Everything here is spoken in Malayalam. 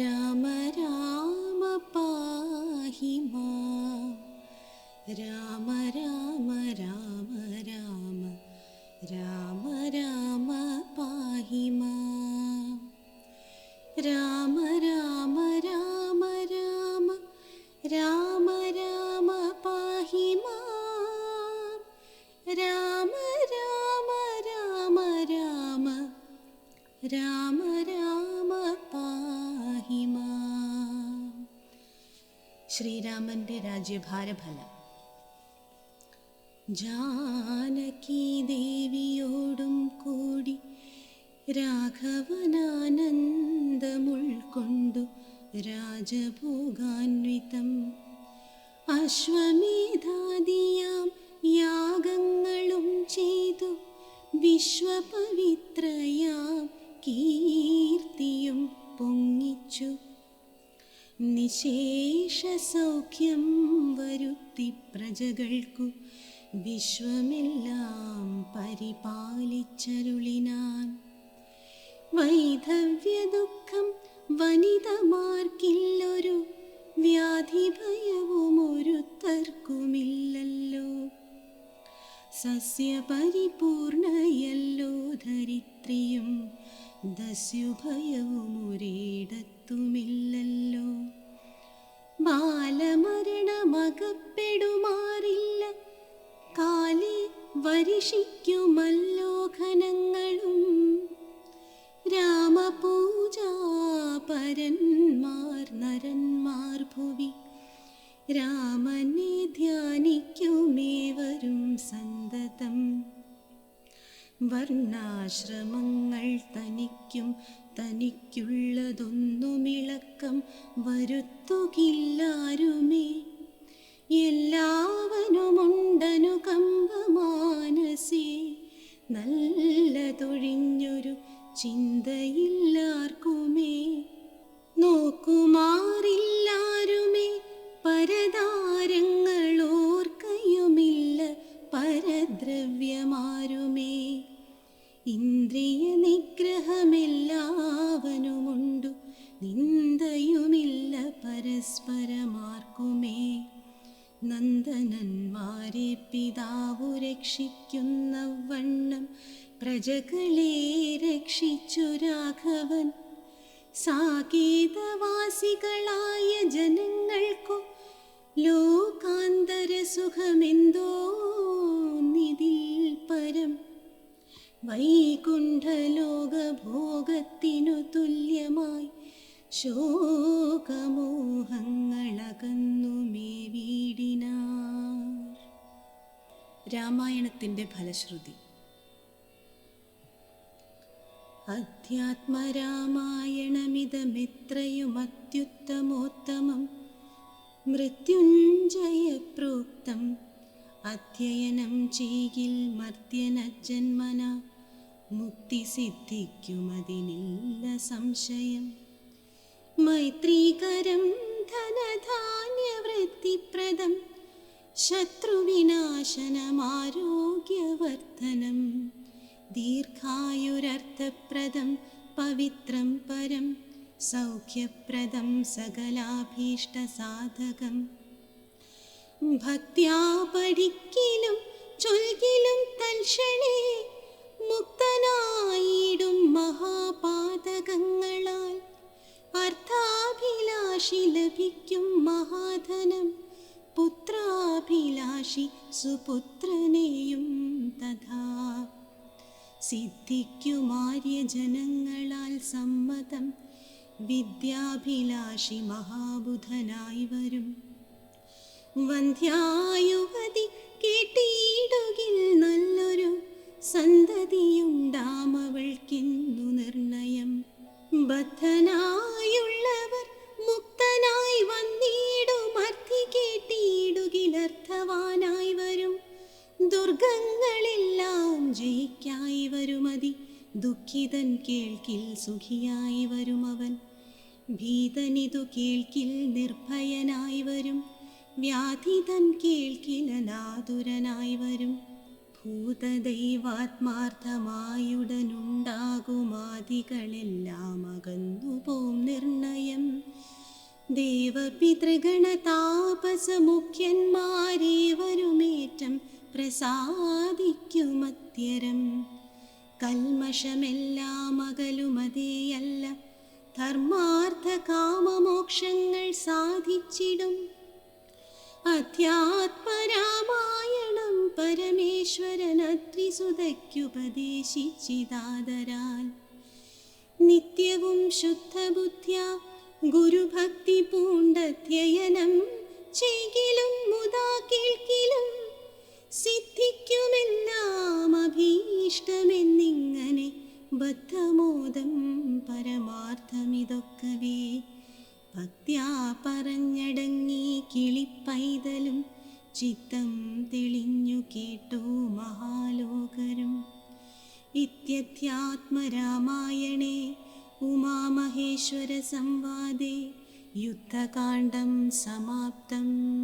രാമ രാമ പാഹി രാമ രാമ രാമ രാമ രാമ രാമ പാഹി രാമ രാമ രാമ രാമ രാമ രാമ പാഹി രാമ രാമ രാമ രാമ രാമ ശ്രീരാമന്റെ രാജ്യഭാരഫലം ജാനകി ദേവിയോടും കൂടി രാഘവനാനന്ദമുൾക്കൊണ്ടു രാജഭോഗാൻവിതം അശ്വമേധാദിയാം യാഗങ്ങളും ചെയ്തു വിശ്വപവിത്രയാം കീർത്തിയും പൊങ്ങിച്ചു. നിശേഷ സൗഖ്യം വരുത്തി പ്രജകൾക്കു വിശ്വമെല്ലാം പരിപാലിച്ചരുളിനാൻ. വൈധവ്യ ദുഃഖം വനിതമാർക്കില്ലൊരു വ്യാധി ഭയവും ഒരുത്തർക്കുമില്ലല്ലോ സസ്യപരിപൂർണയല്ലോ ധരിത്രിയും ദസ്യുഭയവും ഒരിടത്തുമില്ലല്ലോ ബാലമരണമകപ്പെടുമാറില്ല. കാലി വരിഷിക്കുമല്ലോ വർണാശ്രമങ്ങൾ തനിക്കും തനിക്കുള്ളതൊന്നുമിളക്കം വരുത്തുകില്ലാരുമേ. എല്ലാവനുമുണ്ടനുകമ്പ മാനസേ നല്ലതൊഴിഞ്ഞൊരു രക്ഷിക്കുന്ന വണ്ണം പ്രജകളെ രക്ഷിച്ചു രാഘവൻ. സാകേതവാസികളായ ജനങ്ങൾക്കു ലോകാന്തര സുഖമെന്തോ നിതിൽ പരം. വൈകുണ്ഠലോകഭോഗത്തിനു തുല്യമായി ശോകമോഹങ്ങളകന്നുമേ വീടിനാർ രാമായണത്തിന്റെ ഫലശ്രുതി. അധ്യാത്മരാമായണമിതമിത്രയുമത്യുത്തമോത്തമം മൃത്യുഞ്ജയ പ്രോക്തം അധ്യയനം ചെയ്യിൽ മർത്യനജന്മന മുക്തി സിദ്ധിക്കുമതിനില്ല സംശയം. മൈത്രീകരം ധനധാന്യവൃത്തിപ്രദം ശത്രുവിനാശനമാരോഗ്യവർദ്ധനം. ദീർഘായുരർത്ഥപ്രദം പവിത്രം പരം. സൗഖ്യപ്രദം സകലാഭീഷ്ടസാധകം. ഭക്തിയാപടിക്കിലും ചൊൽകിലും തൽക്ഷണേ മുക്തനായിടും മഹാപാതകങ്ങളാൽ. അർത്ഥാഭിലാഷി ലഭിക്കും മഹാധനം. പുത്രാഭിലാഷി സുപുത്രനെയും തഥാ. സിദ്ധിക്കുമാര്യ ജനങ്ങളാൽ സമ്മതം വിദ്യാഭിലാഷി മഹാബുധനായി വരും. വന്ധ്യായുവതി കേട്ടിടുകിൽ ദുർഗങ്ങളെല്ലാം ജയിക്കായി വരുമതി. ദുഃഖിതൻ കേൾക്കിൽ സുഖിയായി വരും അവൻ ഭീതനിതു കേൾക്കിൽ നിർഭയനായി വരും. വ്യാധിതൻ കേൾക്കിലനാതുരനായി വരും. ഭൂതദൈവാത്മാർത്ഥമായുടനുണ്ടാകുമാദികളെല്ലാം അകന്നുപോം നിർണയം. ദേവപിതൃഗണതാപസമുഖ്യന്മാരേവരുമേറ്റം പ്രസാദിക്കുമത്യരം. കൽമഷമെല്ലാം അകലുമതേയല്ല ധർമാർത്ഥ കാമമോക്ഷങ്ങൾ സാധിച്ചിടും. അധ്യാത്മരാമായണം പരമേശ്വരനത്രിസുതയ്ക്കുപദേശിച്ചിതാദരാൽ നിത്യവും ശുദ്ധബുദ്ധ്യ ഗുരുഭക്തി പൂണ്ടധ്യയനം ചെയ്കിലും മുതാ കേൾക്കിലും സിദ്ധിക്കുമെല്ലാം അഭീഷ്ടമെന്നിങ്ങനെ ബദ്ധമോദം പരമാർത്ഥമിതൊക്കവേ. ഭക്ത്യാ പറഞ്ഞടങ്ങി കിളിപ്പൈതലും ചിത്തം തെളിഞ്ഞു കേട്ടോ മഹാലോകരും. ഇത്യധ്യാത്മരാമായണേ ഉമാമഹേശ്വര സംവാദേ യുദ്ധകാണ്ഡം സമാപ്തം.